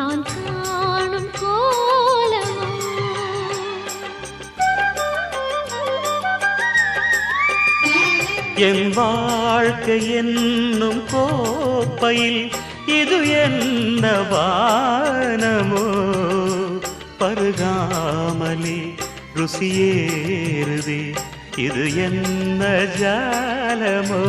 நான் காணும் கோலமோ என் வாழ்க்கை என்னும் கோப்பையில் இது என்ன வானமோ? பருகாமலே ருசியேறுதே இது என்ன ஜாலமோ?